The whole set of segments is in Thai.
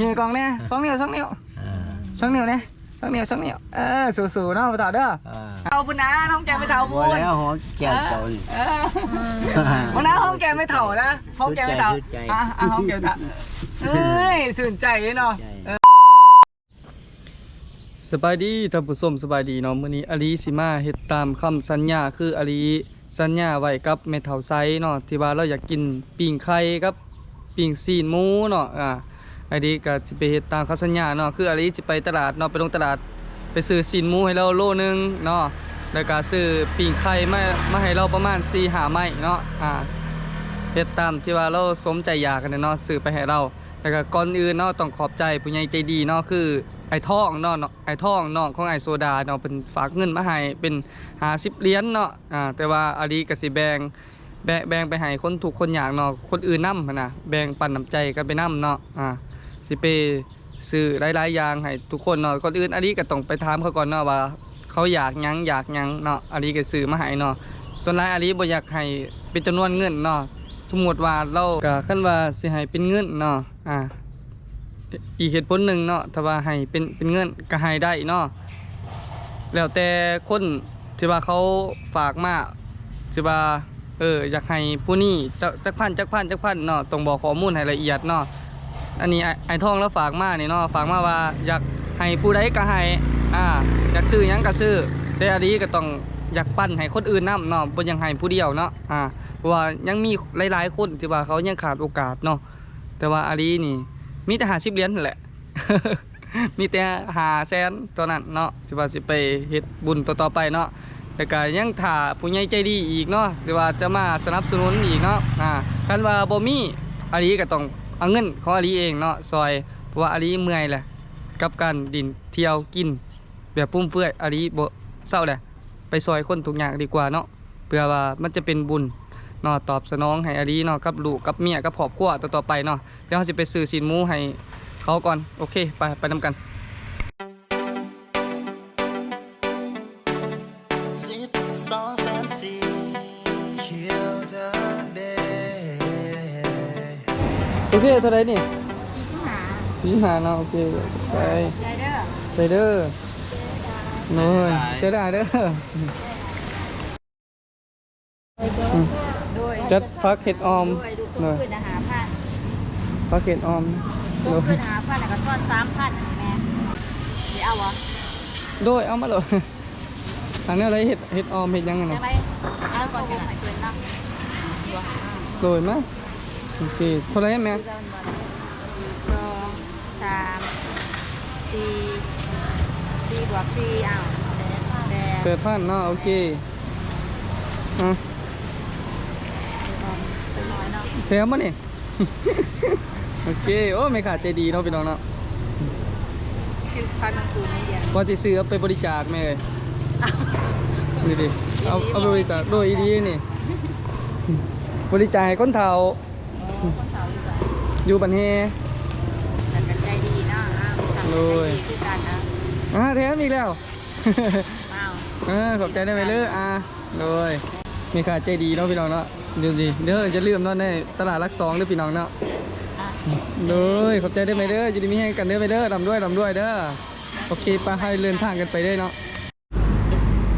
ยืนกองเนี่ยสองนิ้วสองนิ้วอ่าสองนิ้วเนี่ยสองนิ้วสองนิ้วเออสู้ๆเนาะไปต่อเด้ออ่าเอาปุ่นนะน้องแกไม่เท่าบัปุ่วนแล้วหอแก้วเจ้านี่เออวันนั้นห้องแกไม่เท่านะห้องแกไม่เท่าชื่นใจอะอะห้องแกไม่เท่าเอ้ยสื่นใจเนาะใจสบายดีท่านผู้ชมสบายดีเนาะมื้อนี้อลีสิมาเฮ็ดตามคำสัญญาคืออลีสัญญาไว้กับแม่เฒ่าไซเนาะที่ว่าเราอยากกินปิ้งไข่กับปิ้งซีนหมูเนาะอ่า อลีก็สิไปเฮ็ดตามคำสัญญาเนาะคืออลีสิไปตลาดเนาะไปลงตลาดไปซื้อซีนหมูให้เราโลนึงเนาะแล้วก็ซื้อปิงไข่มามาให้เราประมาณ4-5ไม้เนาะอ่าเฮ็ดตามที่ว่าเราสมใจอยากกันเนาะซื้อไปให้เราแล้วก็ก่อนอื่นเนาะต้องขอบใจผู้ใหญ่ใจดีเนาะคือไอ้ท่องเนาะไอ้ท่องน้องของไอ้โซดาเนาะเป็นฝากเงินมาให้เป็น50เหรียญเนาะอ่าแต่ว่าอาลีก็สิแบงแบงแบงไปให้คนทุกคนอยากเนาะคนอื่นนำนะแบงปันน้ำใจกันไปนํเนาะอ่า สิไปซื้อหลายๆอย่างให้ทุกคนเนาะคนอื่นอาลีก็ต้องไปถามเขาก่อนเนาะว่า เขาอยากหยังอยากหยังเนาะอาลีก็ซื้อมาให้เนาะส่วนหลายอาลีบ่อยากให้เป็นจำนวนเงินเนาะสมมติว่าเราก็ขั้นว่าสิให้เป็นเงินเนาะอ่าอีกเหตุผลหนึ่งเนาะถ้าว่าให้เป็นเป็นเงินก็ให้ได้เนาะแล้วแต่คนที่ว่าเขาฝากมาที่ว่าเอออยากให้ผู้นี้จักจักพันจักพันจักพันเนาะต้องบอกข้อมูลให้ละเอียดเนาะ อันนี้ไอ้ทองแล้วฝากมานี่เนาะฝากมาว่าอยากให้ผู้ใดก็ให้อ่าอยากซื้อยังก็ซื้อแต่อันนี้ก็ต้องอยากปั้นให้คนอื่นนํเนาะบ่อยังให้ผู้เดียวเนาะอ่าเพราะว่ายังมีหลายๆคนที่ว่าเขายังขาดโอกาสเนาะแต่ว่าอาลีนี่มีแต่หาสิบเหรียญนั่นแหละมีแต่หาแสนตัวนั้นเนาะที่ว่าสิไปเฮ็ดบุญต่อๆไปเนาะแล้วก็ยังถ่าผู้ใหญ่ใจดีอีกเนาะที่ว่าจะมาสนับสนุนอีกเนาะอ่าคันว่าบ่มีอาลีก็ต้อง เอาเงินของอาลีเองเนาะซอยเพราะว่าอาลีเมื่อยแหละกับการดินเที่ยวกิน แบบพุ่มเฟื่อยอาลีบ่เศร้าแหละไปซอยคนทุกอย่างดีกว่าเนาะเพื่อว่ามันจะเป็นบุญเนาะตอบสนองให้อลีเนาะกับลูกกับเมียกับครอบครัวต่อๆไปเนาะเดี๋ยวเราจะไปซื้อสินหมูให้เขาก่อนโอเค ไปไปนำกัน เคเท่าไหรนี่สี่หาเนาะโอเคไปได้เด้อไปเด้อโน้ยเจะได้เด้ออืมโดยจัดพักเห็ดออมโดยดูหน่อยขึ้นอาหารพันพักเห็ดออมดูโดยขึ้นอาหารพันแล้วก็ทอดสามพันอันนี้แม่เดี๋ยวเอาวะโดยเอามาเลยอันนี้อะไรเห็ดเห็ดออมเห็ดยังไงได้เนาะไหมเอาก่อนกันหน่อยเกินเนาะโดยมั้ย โอเคเท่าไหรแม่สองสามสี่สี่บวกสี่อ้าวแปดแปดพันเนาะโอเคอะเป็นน้อยเนาะแถมมาเนี่ย โอเค โอ้ไม่ขาดใจดีเนาะพี่น้องเนาะคือพันมันคูไม่เดียวว่าจะซื้อเอาไปบริจาคแม่เลยนี่ดิเอาเอาไปบริจาคโดยอีดีนี่ บริจาคให้คนเฒ่า โอ้คนสาวอยู่แบบ อยู่บันเฮแต่เป็นใจดีเนาะอ้าวทำใจดีคือกันนะอ่าแถมอีกแล้วอ้าวเออขอบใจได้ไหมเลืออ่าโดยมีขาดใจดีเนาะพี่น้องเนาะดูดิเด้อจะลืมเนาะในตลาดรักสองเด้อพี่น้องเนาะอะเลยขอบใจได้ไหมเด้ออยู่ดีมีแห้งกันเด้อไปเด้อลำด้วยลำด้วยเด้อโอเคไปให้เดินทางกันไปเด้อเนาะ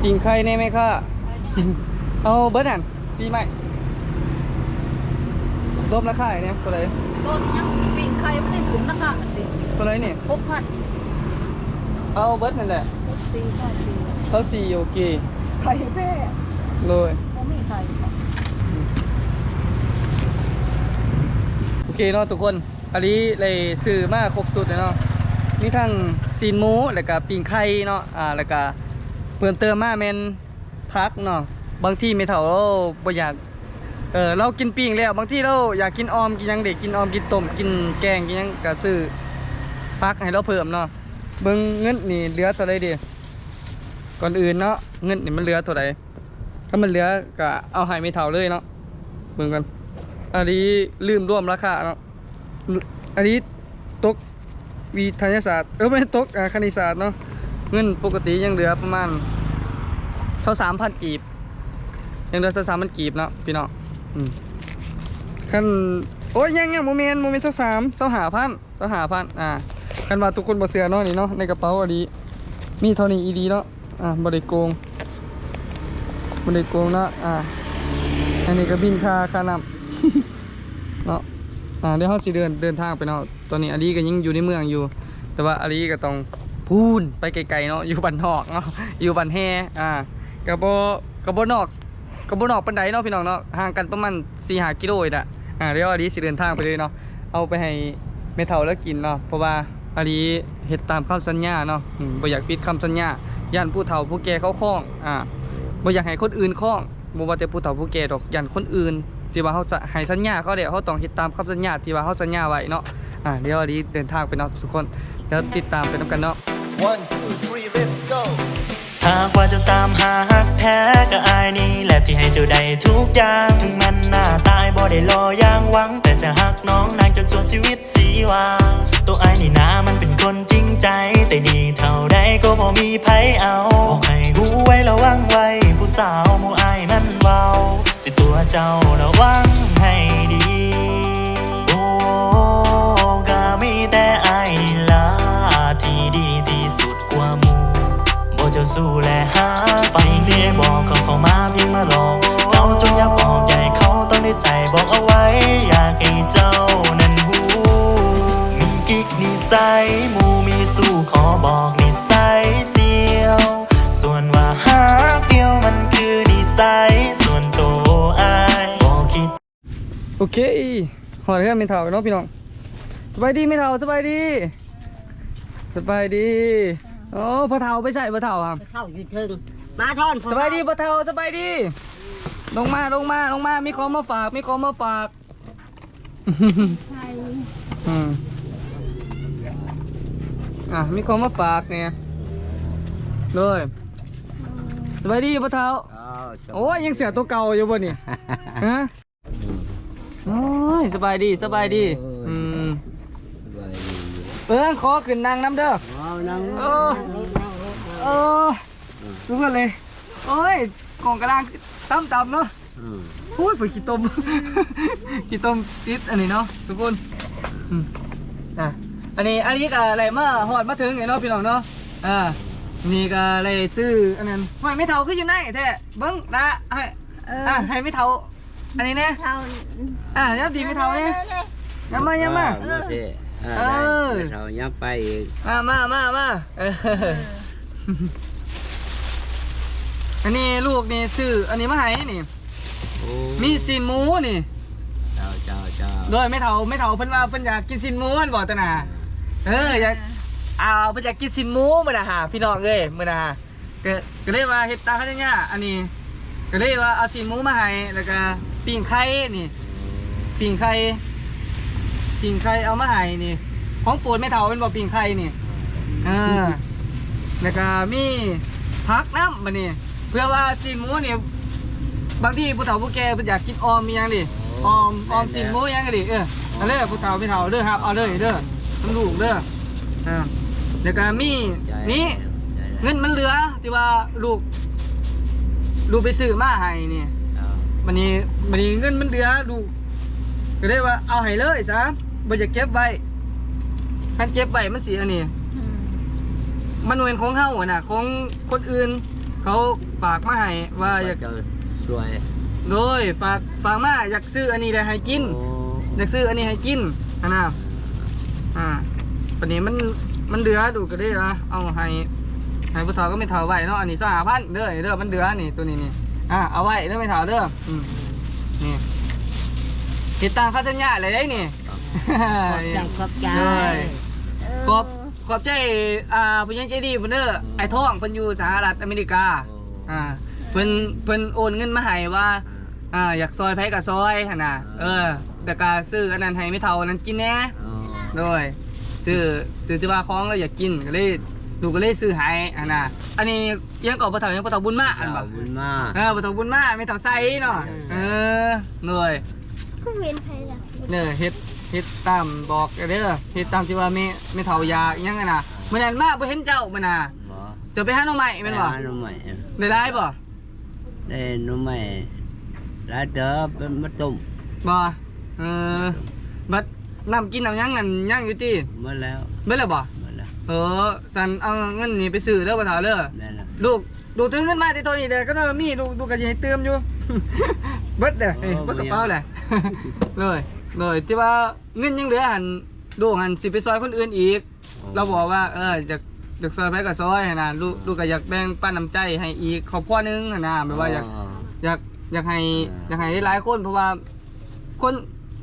ปิงไข่แน่ไหมค่ะ เอาเบิร์ดหันซีไหม รวมราคาเนี่ยตัวไหนโดนยังปิ่งไข่ไม่ได้ถึงนะคะมันสิตัวไหนเนี่ยหกพันเอาเบิร์ดนั่นแหละสี่พันสี่เขาสี่โอเคไข่แม่เลยเขาไม่ไข่ค่ะโอเคเนาะทุกคน อันนี้เลยซื้อมาครบสุดเลยเนาะมีทั้งซีนหมูแล้วก็ปิงไข่เนาะอ่าแล้วก็เพิ่มเติมมาแมนพักเนาะบางที่ไม่เท่าเราบ่อยาก เออเรากินปิ้งแล้วบางที่เราอยากกินออมกินยังเด็กกินออมกินต้มกินแกงกินยังก็ซื้อพักให้เราเพิ่มเนาะเบิ่งเงินนี่เหลือเท่าไรดีก่อนอื่นเนาะเงินนี่มันเหลือเท่าไรถ้ามันเหลือก็เอาให้ไม่เท่าเลยเนาะเบิ่งกันอันนี้ลืมร่วมราคาเนาะอันนี้ตกวิทยาศาสตร์เออไม่ตกคณิตศาสตร์เนาะเงินปกติยังเหลือประมาณเท่าสามพันกีบยังเหลือเท่าสามพันกีบเนาะพี่น้อง ขั้นโอ้ยยังยังโมเมนต์โมเมนต์เจ้าสามเจ้าหาพันเจ้าหาพันอ่ากันว่าทุกคนบ่เสือเนาะนี่เนาะในกระเป๋าอดีมีเท่านี้อีดีเนาะอ่าบ่ได้โกงบ่ได้โกงเนาะอ่าอันนี้ก็บินค่าค่าน้ำเนาะอ่าเดี๋ยวเฮาสิเดินเดินทางไปเนาะตอนนี้อาลีก็ยังอยู่ในเมืองอยู่ แต่ว่าอาลีก็ต้องพูนไปไกลๆเนาะอยู่บ้านนอกเนาะอยู่บ้านแฮอ่าก็บ่ก็บ่นอก ก็บนอกปานใดเนาะพี่น้องเนาะห่างกันประมาณ4-5กิโลอีกอะอ่าเดี๋ยวอาลีสิเดินทางไปเลยเนาะเอาไปให้แม่เฒ่าแล้วกินเนาะเพราะว่าอาลีเฮ็ดตามคำสัญญาเนาะบ่อยากปิดคำสัญญาย่านผู้เฒ่าผู้แก่เขาคล้องอ่าบ่อยากให้คนอื่นคล้องบ่ว่าแต่ผู้เฒ่าผู้แก่ดอกย่านคนอื่นที่ว่าเขาจะให้สัญญาเขาเดี๋ยวเขาต้องเฮ็ดตามคำสัญญาที่ว่าเขาสัญญาไว้เนาะอ่าเดี๋ยวอาลีเดินทางไปเนาะทุกคนเดี๋ยวติดตามไปนํกันเนาะ One, two, three, let's go. หากว่าเจะตามหาฮักแท้ก็อายนี่แหละที่ให้เจ้าได้ทุกอย่าง ถึงมันหน้าตายบ่ได้รออย่างหวัง แต่จะหักน้องนางจนส่วนชีวิตสีวางตัวอายนี่นามันเป็นคนจริงใจ แต่ดีเท่าใดก็บ่มีไผเอาบอกให้หูไว้ระวังไว้ ผู้สาวหมู่อายมันเบาสิตัวเจ้าระวังให้ดี จ้าสู้และหาไฟเพียบอกเขาเข้ามาเพียงมาหลอกเจ้าจงอย่าบอกใหญ่เขาต้องได้ใจบอกเอาไว้ อยากให้เจ้านั้นหูมีกิ๊กนิสัยหมูมีสู้ขอบอกนิสัยเสียว ส่วนว่าหาเดียวมันคือนิสัยส่วนตัวอายบอกคิดโอเคหอดเรื่องไม่เท่าเนาะพี่น้องสบายดีไม่เท่าสบายดีสบายดี โอ้พ่อเท่าไปใส่พ่อเท่าครับ เข้าอยู่ถึงมาทอนสบายดีพ่อเท่าสบายดี ลงมาลงมาลงมา มีของมาฝาก มีของมาฝากอืมอะมีของมาฝากเนี่ยเลยสบายดีพ่อเท่าอ้าวสโอ้ยยังเสียตัวเก่าอยู่บ่นี่ฮะโอ้ยสบายดีสบายดีอืมสบายดีอยู่ เออขอขึ้นนั่งน้ำเด้ออ้าวนั่งโอ้โอ้รู้กันเลยโอ้ยกล่องกำลังต่ำต่ำๆเนาะอืมโอ้ยไปขี้ต้มขี้ต้มติดอันนี้เนาะทุกคนอืมอะอันนี้อันนี้ก็อะไรมาหอดมาถึงเนี่ยเนาะพี่น้องเนาะอ่านี่ก็เลยซื้ออันนั้นหอยไม่เท่าขึ้นอยู่ไหนแท้เบิ้งนะให้อะให้ไม่เท่าอันนี้เนี่ยเท่าอะยับดีไม่เท่าเนี่ย ยับมายับมาอ่มาเพ่อ่าเออได้เรายับไปอีกมามามามาเอออันนี้ลูกนี่ซื้ออันนี้มาให้นี่ โอ้มีซีนหมูนี่ เจ้าเจ้าเจ้าโดยไม่เท่าไม่เท่าเพิ่นว่าเพิ่นอยากกินซีนหมูมันบอกตะนาเอออยากอ้าวเพิ่นอยากกินซีนหมูมื้อน่ะหาพี่น้องเอ้ยมื้อน่ะหาก็ก็เลยว่าเฮ็ดตามเขาเนี่ยอันนี้ ก็เลยว่าเอาซีนหมูมาให้แล้วก็ปิ้งไข่นี่ปิ้งไข่ ปิ้งไข่เอามาให้นี่ ของโปรดไม่เท่าเป็นบ่ปิ้งไข่นี่เออแล้วก็มีพักน้ำมานี่เพื่อว่าซีนหมูนี่บางทีผู้เฒ่าผู้แก่เพิ่นอยากกินออมมีหยังดิออมออมซีนหมูหยังก็ดิเออเอาเลยผู้เฒ่าผู้เฒ่าเด้อครับเอาเลยเด้อน้ำลูกเด้ออ่าแล้วก็มีใจนี่ใจเงินมันเหลือที่ว่าลูก ลูกไปซื้อมาให้นี่เจ้ามันนี้มันนี้เงินมันเหลือลูกก็ได้ว่าเอาให้เลยซะ บ่จะเก็บไว้คันเก็บไว้มันสิอันนี้ มันเป็นของเขาอะนะของคนอื่น เขาฝากมาให้ว่าอยากเจ้าสวยโดยฝากฝากมาอยากซื้ออันนี้ได้ให้กิน โอ้อยากซื้ออันนี้ให้กินอันน่ะอ่าปันนี้มันมันเดือดูก็ได้ละเอาให้ให้ผู้เฒ่าก็ไม่เฒ่าไว้เนาะอันนี้สหพันเด้อเด้อมันเดือนี่ตัวนี้นี่อ่าเอาไว้เด้อไม่เฒ่าเด้ออืมนี่ติดตามค่าสัญญาอะไรได้นี่ ใจขอบใจเลยขอบขอบใจอ่าผู้ยังใจดีเพิ่นเด้อไอ้ท่องเพิ่นอยู่สหรัฐอเมริกา อ่า เพิ่นเพิ่นโอนเงินมาให้ว่า อ่า อยากซอยไผกับซอยหั่นน่ะ เออ แต่ก็ซื้ออันนั้นให้ไม่เท่าอันนั้นกินแหน่อ๋อโดยซื้อซื้อที่ว่าของเราอยากกินก็เลยลูกก็เลยซื้อให้หั่นน่ะ อันนี้ยังก่อบ่เฒ่ายังบ่เฒ่าบุญมาอันเจ้าบ่ บุญมากเออบ่เฒ่าบุญมาไม่เฒ่าใสเนาะ เออเลย ก็เวียนไทยละเนี่ยเฮ็ดเฮ็ดตามบอกเด้อเฮ็ดตามที่ว่าแม่แม่เฒ่าอยากอิหยังอะน่ะมื้อนั้นมาบ่เห็นเจ้ามื้อน่ะบ่จะไปหาหน่อไม้แม่นบ่ได้หนุ่มใหม่ได้ได้บ่ได้หนุ่มใหม่แล้วเจอเป็นมะตุ่มบ่เออบัดน้ำกินน้ำยังกันยังอยู่ติหมดแล้วเบิดแล้วบ่หมดแล้วเออสันเอาเงินนี่ไปซื้อเด้อบ่เฒ่าเด้อนั่นน่ะลูกดูกตื่นขึ้นมาที่ตัวนี้เด้อก็ได้มีลูกลูกก็สิให้เติมอยู่ เบิดเด้อเอ้ยเบิดกระเป๋าแหละเลยเลยที่ว่าเงินยังเหลือหันลูกหันสิไปซอยคนอื่นอีก เราบอกว่าเอออยากอยากซอยไปก็ซอยหั้นนะลูกลูกก็อยากแบ่งปันน้ำใจให้อีกครอบครัวหนึงหั้นนะแบบว่าอยากอยากอยากให้อยากให้หลายคนเพราะว่า คน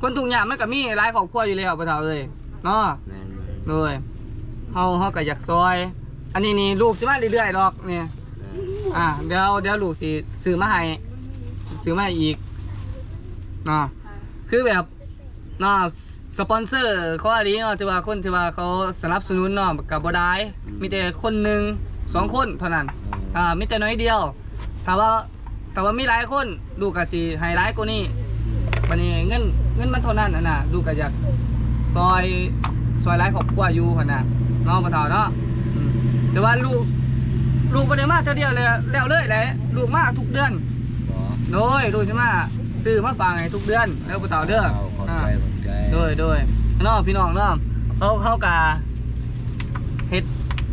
คนทุกอย่างมันก็มีหลายครอบครัวอยู่แล้วปะเฒ่าเอ้ยเนาะแม่นเลยเฮาเฮาก็อยากซอย อันนี้นี่ลูกสิมาเรื่อยๆดอกนี่อ่าเดี๋ยวเดี๋ยวลูกสิซื้อมาให้ ซื้อมาให้อีกเนาะคือแบบเนาะสปอนเซอร์เขาอันนี้เนาะที่ว่าคนที่ว่าเขาสนับสนุนเนาะกับบ่ได้มีแต่คนหนึ่งสองคนเท่านั้นอ่ามีแต่น้อยเดียวถ้าว่าถ้าว่ามีหลายคนลูกก็สิให้หลายกว่านี้บัดนี้เงินเงินมันเท่านั้นน่ะนะลูกก็อยากซอยซอยหลายครอบครัวอยู่หั่นน่ะเนาะพ่อเฒ่าเนาะอืมแต่ว่าลูกลูกบ่ได้มาเท่าเดียวเลยแล้วเลยแหละลูกมาทุกเดือนบ่ โดยลูกสิมาซื้อมาฝากให้ทุกเดือนแล้วพ่อเฒ่าเด้อเอาขอบอ่าใจขอบใจโดยโดยเนาะพี่น้องเนาะเขาเขากาเฮ็ด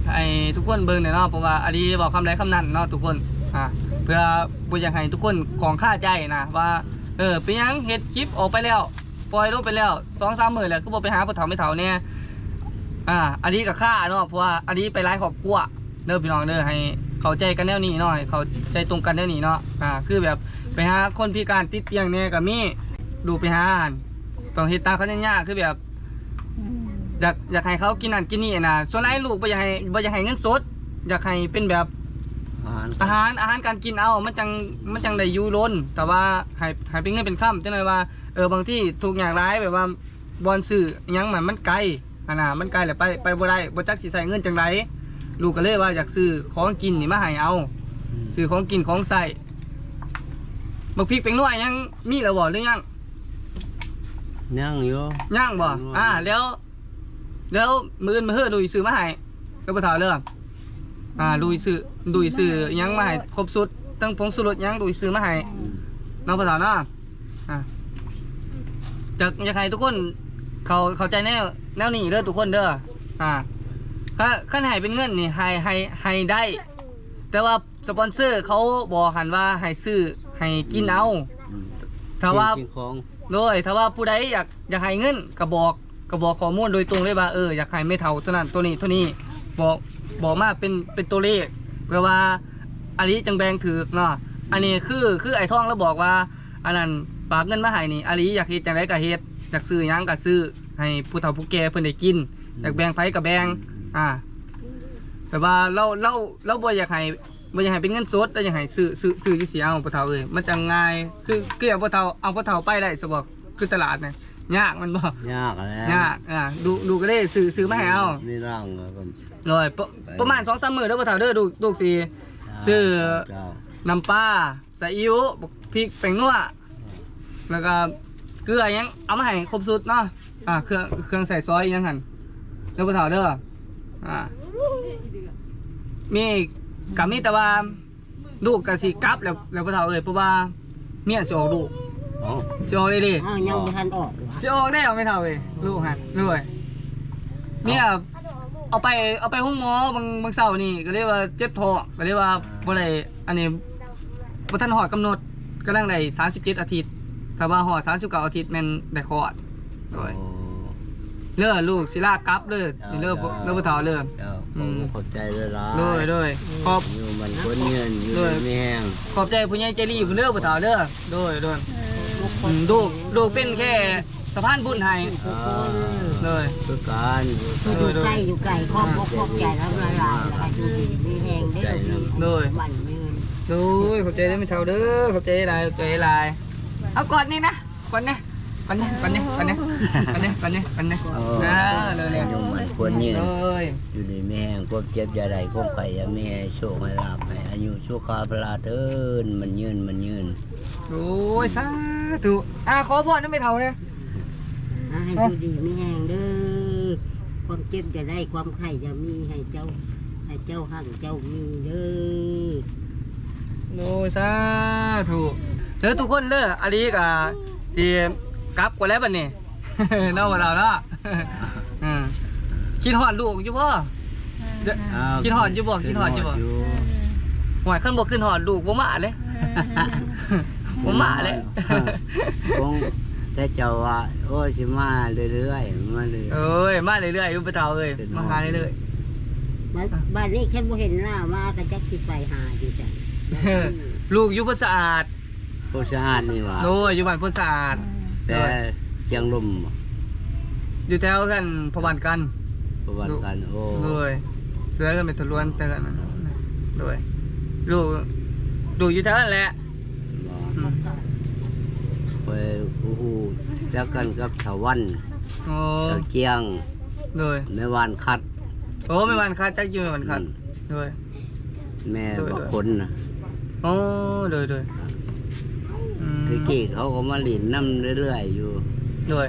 ให้ทุกคนเบิ่งเนี่ยเนาะเพราะว่าอันนี้บอกคำใดคำนั้นเนาะทุกคนอ่าเพื่อบ่อยากให้ทุกคนของค่าใจนะว่าเออเป็นหยังเฮ็ดคลิปออกไปแล้วปล่อยลงไปแล้ว2-3มื้อแล้วคือบ่ไปหาพ่อเฒ่าไม่เฒ่าเนี่ยอ่าอันนี้ก็ค่าเนาะเพราะว่าอันนี้ไปหลายครอบครัวเด้อพี่น้องเด้อให้เข้าใจกันแนวนี้เนาะให้เข้าใจตรงกันแนวนี้เนาะอ่าคือแบบ ไปหาคนพิการติดเตียงเนี่ยก็มีดูไปหาหั่นต้องเฮ็ดตามเขาเนี่ยากคือแบบอยากอยากให้เขากินนั่นกินนี่นะส่วนไอ้ลูกบ่อยากให้บ่อยากให้เงินสด อยากให้เป็นแบบอาหารอาหารอาหารการกินเอา มันจังมันจังได้อยู่ล้นแต่ว่าให้ให้เป็นเงินเป็นค่ำจังไดว่าเออบางที่ถูกอย่างร้ายแบบว่าบอนซื้ออิหยังมันมันไกลอันน่ะมันไกลแหละไปไปบ่ได้บ่จักสิใส่เงินจังไดลูกก็เลยว่าอยากซื้อของกินนี่มาให้เอาซื้อของกินของใส่ บักพริกเป็นนัวอิหยังมีแล้วบ่หรือยังนั่งอยู่ย่างบ่อืมอ่าแล้ว แล้วมืออนมาเฮ้อลุยซื้อมาให้ก็บ่ถามเรื่องอ่าลุยซื้อลุยซื้ออิหยังมาให้ครบสุดตั้งผงสุรสอิหยังลุยซื้อมาให้น้องบ่ถามเนาะอ่าจากอยากให้ทุกคนเขาเข้าใจแนวแนวนี้เด้อทุกคนเด้ออ่าถ้าคันให้เป็นเงินนี่ให้ให้ให้ได้ แต่ว่าสปอนเซอร์เขาบอกหันว่าให้ซื้อ ให้กินเอาอืมถ้าว่ากินของโดยถ้าว่าผู้ใดอยากอยากให้เงินก็บอกก็บอกข้อมูลโดยตรงเลยว่าเอออยากให้ไม่เท่าเท่านั้นตัวนี้เท่านี้บอกบอกมาเป็นเป็นตัวเลขเพื่อว่าอันนี้จังแบงถือเนาะอันนี้คือคือไอ้ท่องแล้วบอกว่า อันนั้นฝากเงินมาให้นี่อันนี้อยากเฮ็ดจังไดก็เฮ็ดอยากซื้อหยังก็ซื้อให้ผู้เฒ่าผู้แก่เพิ่นได้กิน อยากแบ่งไผก็แบ่งอ่าแต่ว่าเราเราเราบ่อยากให้ บ่อยากให้เป็นเงินสดแต่อยากให้ซื้อซื้อซื้ออยู่เสียเอาผู้เฒ่าเอ้ยมันจังง่ายคือคือเอาผู้เฒ่าเอาผู้เฒ่าไปได้สบอกคือตลาดน่ะยากมันบ่ยากแล้วยากอ่าดูดูก็ได้ซื้อซื้อมาให้เอานี่ร่างก็เลยประประมาณ2-3มื้อเด้อผู้เฒ่าเด้อดูดูสิซื้อเจ้าน้ำปลาซีอิ๊วบักพริกแป้งนัวแล้วก็เกลืออิหยังเอามาให้ครบสุดเนาะอ่าเครื่องเครื่องใส่ซอยอิหยังหั่นเด้อผู้เฒ่าเด้ออ่ามี กับมีแต่ว่าลูกก็สิกลับแล้วแล้วผู้เฒ่าเอ้ยเพราะว่าเมียสิออกลูกเอ้าสิออกได้ดิอ้าวยังไม่ทันออกเหรอสิออกได้เอาไม่เฒ่าเอ้ยลูกหั่นด้วยเมียเอาไปเอาไปห้องหมอบางบางเช้านี่ก็เรียกว่าเจ็บท้องก็เรียกว่าบ่ได้อันนี้บ่ทันหอดกำหนดกำลังได้37อาทิตย์ถ้าว่าหอด39อาทิตย์แม่นได้คลอดโดยโอ้ เลือลูกศิลากลับเลยนี่เลือบ่เลือบ่เฒ่าเลือเจ้าอืผมมขอบใจเลยล่ะโดยโดยขอบ อยู่มันคนเงินอยู่โดยไม่แห้งขอบใจผู้ใหญ่ใจดีอยู่เลือบ่เฒ่าเด้อโดยโดยอืมลูกลูกเป็นแค่สะพานบุญให้อ่าโดยคือการอยู่โดยโดยใกล้อยู่ไกลครอบครอบครอบใจแล้วละลายแล้วก็ดูดีมีแหงได้อโดยวันยืนโดยขอบใจเด้อไม่เฒ่าเด้อขอบใจหลายขอบใจหลายเอาก่อนนี่นะก่อนนะ ก่อนนะก่อนนะก่อนนะก่อนนะก่อนนะก่อนนะโอ้นะเร็วอยู่มันคนเงินๆโดยอยู่ดีไม่แห้งควบเจ็บอยาใดควบไข่อยาไม่ให้โชคให้ลาภให้อายุสุขาพลาเทินมันยืนมันยืนโอ้ยสาธุอะขอพรนั่นไม่เท่าเนี่ยอ่าให้ดูดีมีแหงเด้อความเจ็บจะได้ความไข้จะมีให้เจ้า ให้เจ้าหั่งเจ้ามีเด้อโอ้ยสาธุเด้อทุกคนเด้ออันนี้ก็สิ กลับกว่าแล้วบัดนี้ เนาะบ่เฒ่าเนาะอืมคิดฮอดลูกอยู่บ่ เด้ออ้าวคิดฮอดอยู่บ่คิดฮอดอยู่บ่หวยคันบ่ขึ้นฮอดลูกบ่มาเลย บ่มาเลยคงแต่เจ้าว่าโอ้ยสิมาเรื่อยๆมาเรื่อย เอ้ยมาเรื่อยๆอยู่ปะเฒ่าเอ้ยมาหาเรื่อยบ้านบ้านนี้แค่บ่เห็นหน้ามาก็จักสิไปหาอยู่จ้ะๆ ลูกอยู่พนสะอาด ผู้สะอาดนี่ว่าโอ้ยอยู่บ้านพนสะอาด แต่เชียงลมบ่อยู่แถวกันพระวันกันประวัติกันโอ้โดยเสือกันเป็นทะลวนแต่กันนะโดยลูกลูกอยู่แถวนั้นแหละบ่อืมไปโอ้โหจักกันกับชาววันโอ้ชาวเจียงโดยแม่วานคัดโอ้ไม่วันคัดจักอยู่ไม่วันคัดอืมโดยแม่โดยบางคนนะโอ้โดยโดย อืมคือกี้เขาก็มาหลินน้ำเรื่อยๆอยู่ โดย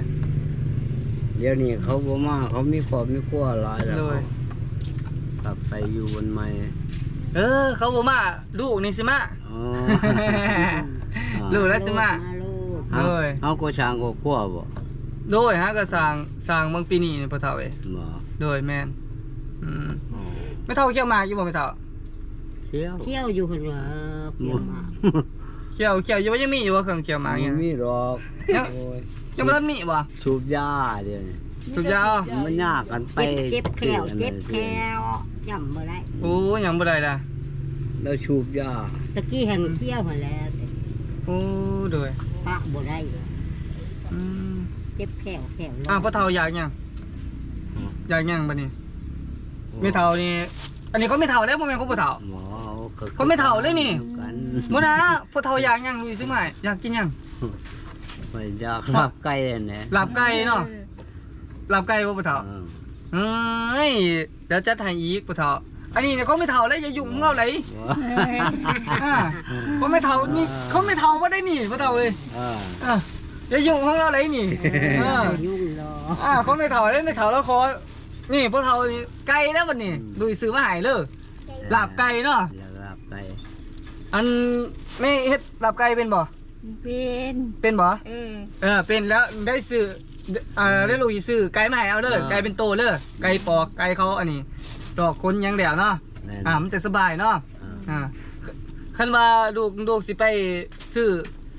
เดี๋ยวนี้เขาบ่มาเขามีครอบมีครัวหลายแล้วโดย กลับไปอยู่บนใหม่เออ เขาบ่มาลูกนี่สิมา อ๋อ ลูกแล้วสิมาลูกเฮาโดยเฮาก็ช่างก็ครัวบ่โดยฮะก็สร้างสร้างเมืองปีนี้นี่พ่อเฒ่าเอ้ยบ่โดยแม่นอืมอ๋อไม่เท่าเขี้ยวหมากอยู่บ่ไม่เท่า เที่ยวเที่ยวอยู่คนว่าเที่ยวมา เขี้ยวเขี้ยวอยู่ว่ายังมีอยู่ว่าเครื่องเขี้ยวหมากยังมีดอกยัง โอ้ยยังบ่ทันมีบ่ สูบยาเดี๋ยวนี้สุดยาวมันยากกันไปเจ็บเจ็บแขวเจ็บแขวจำบ่ได้โอ้ยังบ่ได้ล่ะแล้วสูบยาตะกี้เห็นเที่ยวหันแล้วแต่โอ้โดยปะบ่ได้อืมเจ็บแขวแขวอะพ่อเฒ่าอยากหยังอยากหยังบัดนี้ไม่เฒ่านี่อันนี้เขาไม่เฒ่าแล้วบ่แม่นเขาบ่เฒ่า หมอเขาไม่เฒ่าเลยนี่ กัน บ่นะพ่อเฒ่าอยากหยังอยู่ซิมาอยากกินหยังไปอยากรับไก่อันนี้ลาบไก่เนาะลาบไก่บ่พ่อเฒ่าเออเอ้ยเดี๋ยวจะถ่ายอีกปะเถาะอันนี้เนี่ยเขาไม่เท่าเลยอย่ายุ่งของเราเลยอ่าเขาไม่เท่านี่เขาไม่เท่าว่าได้นี่ปะเท่าเลยเอออ่าอย่ายุ่งของเราเลยนี่อ่ายุ่งรออ่าเขาไม่เท่าเลยไม่เท่าแล้วขอนี่พวกเท่านี่ไก่แล้ววันนี้ดูซื้อมาใหายเลยลาบไก่เนาะอยากรับไก่ อันไม่เฮ็ดลาบไก่เป็นบ่ เป็นเป็นบ่ เออเออ เป็นแล้วได้ซื้ออ่าได้ลูกสิซื้อไก่มาให้เอาเด้อ ไก่เป็นโตเด้อ ไก่ปอก ไก่เขาอันนี้ ดอกคนยังเดียวเนาะ แม่นอ่ามันจะสบายเนาะเอออ่าคันว่าลูกลูกสิไปซื้อ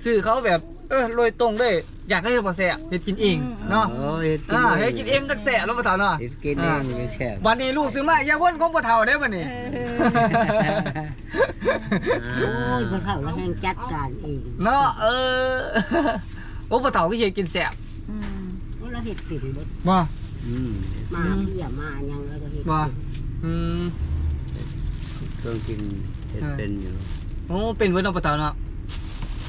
ซื้อเขาแบบ เออโรยตรงเลย อยากให้บ่แสบเฮ็ดกินเองเนาะโอ้ยอ่าเฮ็ดกินเองจักแสบแล้วบ่เฒ่าเนาะเฮ็ดกินเองยังแค่วันนี้ลูกซื้อมาอย่าวนของบ่เฒ่าได้บัดนี้โอ้ยบ่เท่าแล้วแห่งจัดการเองเนาะเออโอ้บ่เฒ่าก็เฮ็ดกินแสบอืมโอ้เราเฮ็ดเป็นเบิดบ่อืมมาเบี้ยมาหยังแล้วก็เฮ็ดบ่อืมเครื่องกินเฮ็ดเป็นอยู่โอ้เป็นเบิดเนาะบ่เฒ่าเนาะ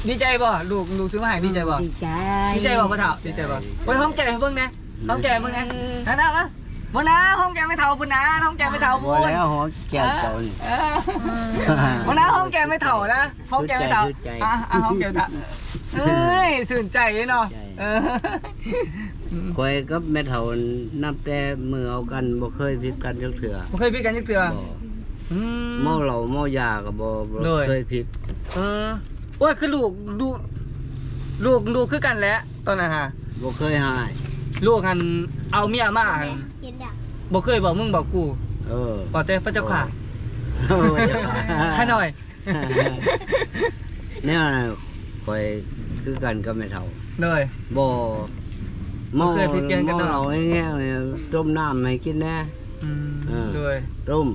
ดีใจบ่ลูกลูกซื้อมาให้ดีใจบ่ดีใจดีใจบ่บ่เฒ่าดีใจบ่โอ้ยห้องแก่ให้เบิ่งแหน่ห้องแก่ให้เบิ่งแหน่นั่นน่ะวะบ่นะห้องแก่ไม่เฒ่าพุ่นนะห้องแก่ไม่เฒ่าบ่พุ่นแล้วหอมแก้วเจ้านี่เออวันนั้นห้องแกไม่เถ่านะห้องแกไม่เถ่าชื่นใจอะอะห้องแกไม่เถ่าเอ้ยสื่นใจเนาะใช่เออคอยกับแม่เฒ่านับแต่มือเอากันบ่เคยผิดกันจักเทื่อผมเคยพี่กันยังเตือบ่อืมเมาเหล้าเมายาก็บ่บ่โดยเคยผิดเออ โอ้ยคือลูกลูกลูกลูกคือกันแหล้วตอนนั้นฮะบ่เคยหาย ลูกหันเอาเมียมาหั่นกินดักบ่เคยบอกมึงบอกกูเออบอกแต่พระเจ้าค่ะโอ้ยเจ้าค่ะข้าหน่อยเนี่ยนะคอยคือกันกับแม่เฒ่าเลยบ่เมาเคยผิดกันกันเมาเนาะเหล้าแห้งๆเนี่ยต้มน้ำให้กินแน่ อืมเออเลยต้ม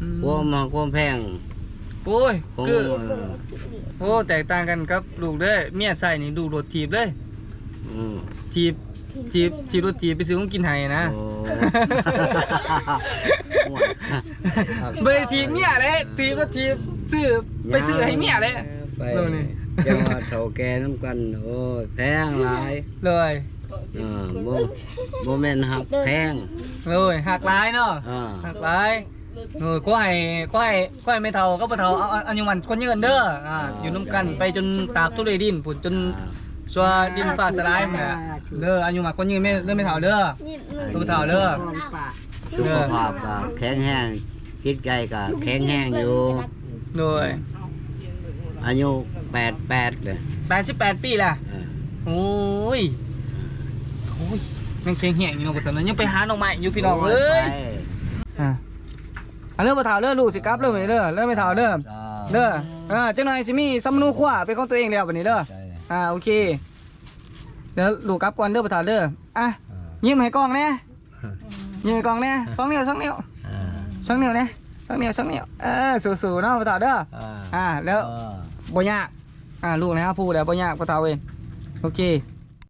อืม ความมาความแพง โอ้ยของคือโอ้แตกต่างกันครับลูกเด้อเมียใส่นี่ดูรถถีบเลยอืมถีบถีบถีบรถถีบไปซื้อของกินให้นะ โอ้เบยถีบเมียเลยถีบรถถีบซื้อไปซื้อให้เมียเลย ไปโดนนี่ จังหวัดเฒ่าแก่น้ำกันโอ้ยแพงหลายเลยอ่าบ่บ่แม่นหักแพงเลยหักหลายเนาะอ่าหักหลาย เออก็ให้ก็ให้ก็ให้ไม่เท่าก็บ่เท่าเอาเอาอันอยู่มันคนยืนเด้ออ่าอยู่นํกันไปจนตราบทุเรดินผุนจนชัวดินฟ้าสลายมันแหละเด้ออายุมันคนยืนไม่เด้อไม่เท่าเด้อ นี่หนูลูกเฒ่าเด้อก่อนป่าสุขภาพก็แข็งแรงจิตใจก็แข็งแรงอยู่ โดยอายุ88เลย88 ปีละเออโอ้ยอ้ยยังเก่งแหงอยู่เนาะบ่ตอนนั้นยังไปหาหน่อไม้อยู่พี่น้องเอ้ย ไป อะ อะเริ่มบ่ถาวเด้อลูกสิกลับเริ่มเด้อเริ่มไม่ถาวเด้อจ้าเด้ออ่าจังหน่อยสิมีสำนูขวาเป็นของตัวเองแล้วบัดนี้เด้อใช่อ่าโอเคเดี๋ยวลูกกลับก่อนเด้อบ่ถาวเด้ออะอ่ายิ้มให้กล้องแน่ยิ้มให้กล้องแน่สองนิ้วสองนิ้วอ่าสองนิ้วแน่สองนิ้วสองนิ้วเออสู้ๆเนาะบ่ถาวเด้ออ่าอ่าแล้วอ่าบ่ยากอ่าลูกนะครับพูดแล้วบ่ยากบ่เท่าเองโอเค